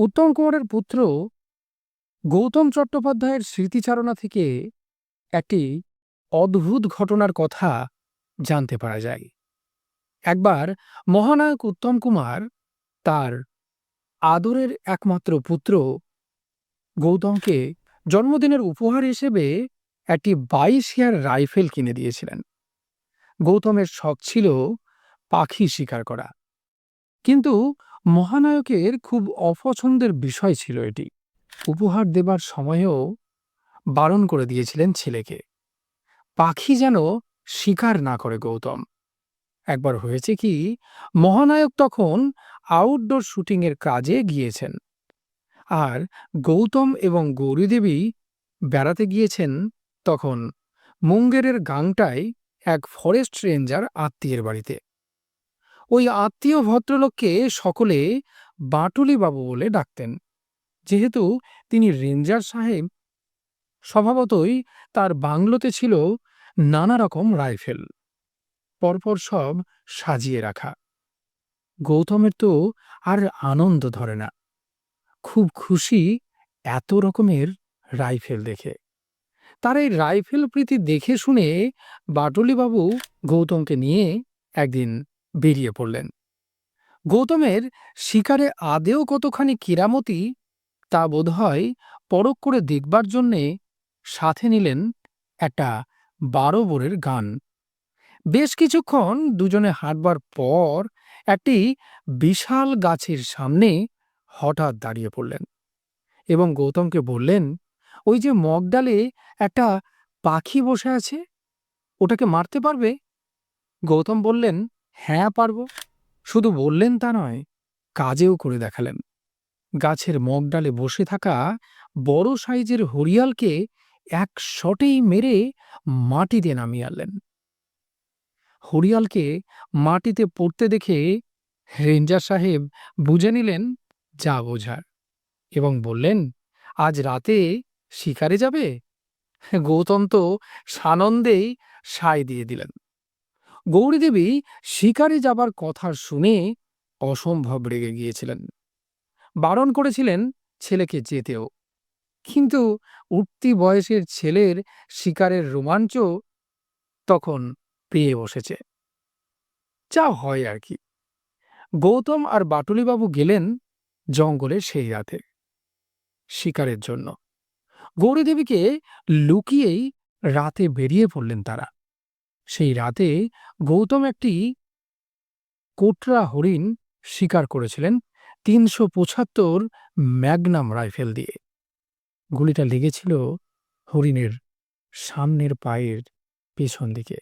উত্তম কুমারের পুত্র গৌতম চট্টোপাধ্যায়ের স্মৃতিচারণা থেকে একটি অদ্ভুত ঘটনার কথা জানতে পারা যায়। একবার মহানায়ক উত্তম কুমার তার আদরের একমাত্র পুত্র গৌতমকে জন্মদিনের উপহার হিসেবে একটি বাইশ হেয়ার রাইফেল কিনে দিয়েছিলেন। গৌতমের শখ ছিল পাখি শিকার করা। কিন্তু মহানায়কের খুব অপছন্দের বিষয় ছিল এটি। উপহার দেবার সময়েও বারণ করে দিয়েছিলেন ছেলেকে। পাখি যেন শিকার না করে গৌতম। একবার হয়েছে কি, মহানায়ক তখন আউটডোর শুটিংয়ের কাজে গিয়েছেন। আর গৌতম এবং গৌরীদেবী বেড়াতে গিয়েছেন তখন মুঙ্গেরের গাংটায় এক ফরেস্ট রেঞ্জার আত্মীয়ের বাড়িতে। ওই আত্মীয় ভদ্রলোককে সকলে বাটুলি বাবু বলে ডাকতেন। যেহেতু তিনি রেঞ্জার সাহেব, স্বভাবতই তার বাংলোতে ছিল নানা রকম রাইফেল। পরপর সব সাজিয়ে রাখা। গৌতমের তো আর আনন্দ ধরে না। খুব খুশি এত রকমের রাইফেল দেখে। তার এই রাইফেল প্রীতি দেখে শুনে বাটুলিবাবু গৌতমকে নিয়ে একদিন বেরিয়ে পড়লেন। গৌতমের শিকারে আদেও কতখানি কিরামতি, তা বোধহয় পরখ করে দেখবার জন্যে সাথে নিলেন একটা বারো বোরের গান। বেশ কিছুক্ষণ দুজনে হাঁটবার পর একটি বিশাল গাছের সামনে হঠাৎ দাঁড়িয়ে পড়লেন এবং গৌতমকে বললেন, ওই যে মগডালে একটা পাখি বসে আছে, ওটাকে মারতে পারবে? গৌতম বললেন হ্যাঁ পারব। শুধু বললেন তা নয়, কাজেও করে দেখালেন। গাছের মগডালে বসে থাকা বড় সাইজের হরিয়ালকে এক শটেই মেরে মাটিতে নামিয়ে আনলেন। হরিয়ালকে মাটিতে পড়তে দেখে রেঞ্জার সাহেব বুঝে নিলেন যা বোঝার এবং বললেন, আজ রাতে শিকারে যাবে? গৌতম তো সানন্দেই সায় দিয়ে দিলেন। গৌরীদেবী শিকারে যাবার কথা শুনে অসম্ভব রেগে গিয়েছিলেন। বারণ করেছিলেন ছেলেকে যেতেও। কিন্তু উঠতি বয়সের ছেলের শিকারের রোমাঞ্চ তখন পেয়ে বসেছে। যা হয় আর কি। গৌতম আর বাটুলিবাবু গেলেন জঙ্গলে সেই রাতে শিকারের জন্য। গৌরীদেবীকে লুকিয়েই রাতে বেরিয়ে পড়লেন তারা। সেই রাতে গৌতম একটি কোটরা হরিণ শিকার করেছিলেন তিনশো পঁচাত্তর ম্যাগনাম রাইফেল দিয়ে। গুলিটা লেগেছিল হরিণের সামনের পায়ের পেছন দিকে।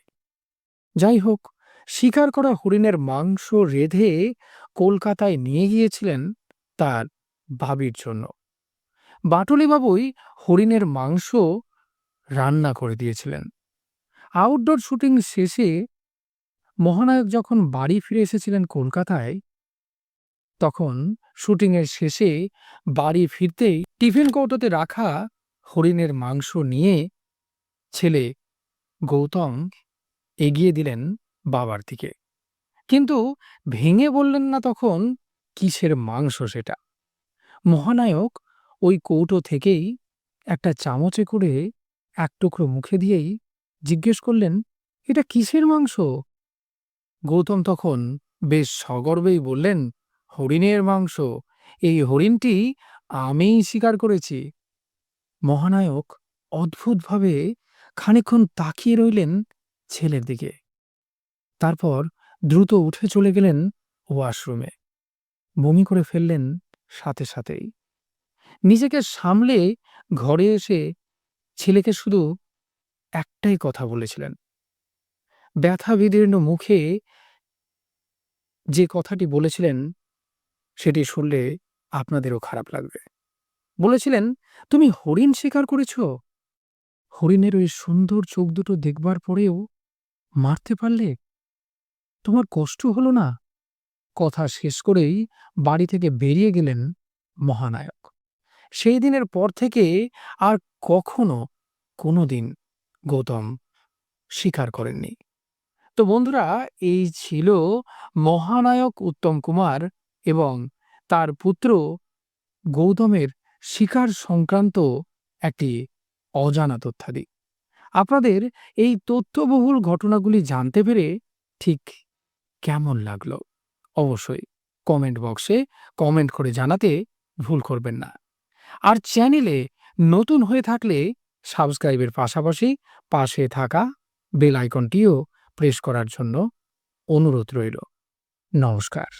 যাই হোক, শিকার করা হরিণের মাংস রেধে কলকাতায় নিয়ে গিয়েছিলেন তার ভাবির জন্য। বাটুলিবাবুই হরিণের মাংস রান্না করে দিয়েছিলেন। আউটডোর শুটিং শেষে মহানায়ক যখন বাড়ি ফিরে এসেছিলেন কলকাতায়, তখন শুটিংয়ের শেষে বাড়ি ফিরতেই টিফিন কৌটোতে রাখা হরিণের মাংস নিয়ে ছেলে গৌতম এগিয়ে দিলেন বাবার দিকে। কিন্তু ভেঙে বললেন না তখন কিসের মাংস সেটা? মহানায়ক ওই কৌটো থেকেই একটা চামচে করে এক টুকরো মুখে দিয়েই জিজ্ঞেস করলেন, এটা কিসের মাংস? গৌতম তখন বেশ সগর্বেই বললেন, হরিণের মাংস। এই হরিণটি আমিই স্বীকার করেছি। মহানায়ক অদ্ভুতভাবে খানিক্ষণ তাকিয়ে রইলেন ছেলের দিকে। তারপর দ্রুত উঠে চলে গেলেন ওয়াশরুমে। বমি করে ফেললেন সাথে সাথেই। নিজেকে সামলে ঘরে এসে ছেলেকে শুধু একটাই কথা বলেছিলেন। ব্যথা বিদীর্ণ মুখে যে কথাটি বলেছিলেন, সেটি শুনলে আপনাদেরও খারাপ লাগবে। বলেছিলেন, তুমি হরিণ শিকার করেছ? হরিণের ওই সুন্দর চোখ দুটো দেখবার পরেও মারতে পারলে তোমার কষ্ট হলো না? কথা শেষ করেই বাড়ি থেকে বেরিয়ে গেলেন মহানায়ক। সেই দিনের পর থেকে আর কখনো কোনো দিন গৌতম স্বীকার করেননি। তো বন্ধুরা, এই ছিল মহানায়ক উত্তম কুমার এবং তার পুত্র গৌতমের শিকার সংক্রান্ত একটি অজানা তথ্যাদি। আপনাদের এই তথ্যবহুল ঘটনাগুলি জানতে পেরে ঠিক কেমন লাগল? অবশ্যই কমেন্ট বক্সে কমেন্ট করে জানাতে ভুল করবেন না। আর চ্যানেলে নতুন হয়ে থাকলে সাবস্ক্রাইবের পাশাপাশি পাশে থাকা বেল আইকনটিও প্রেস করার জন্য অনুরোধ রইল। নমস্কার।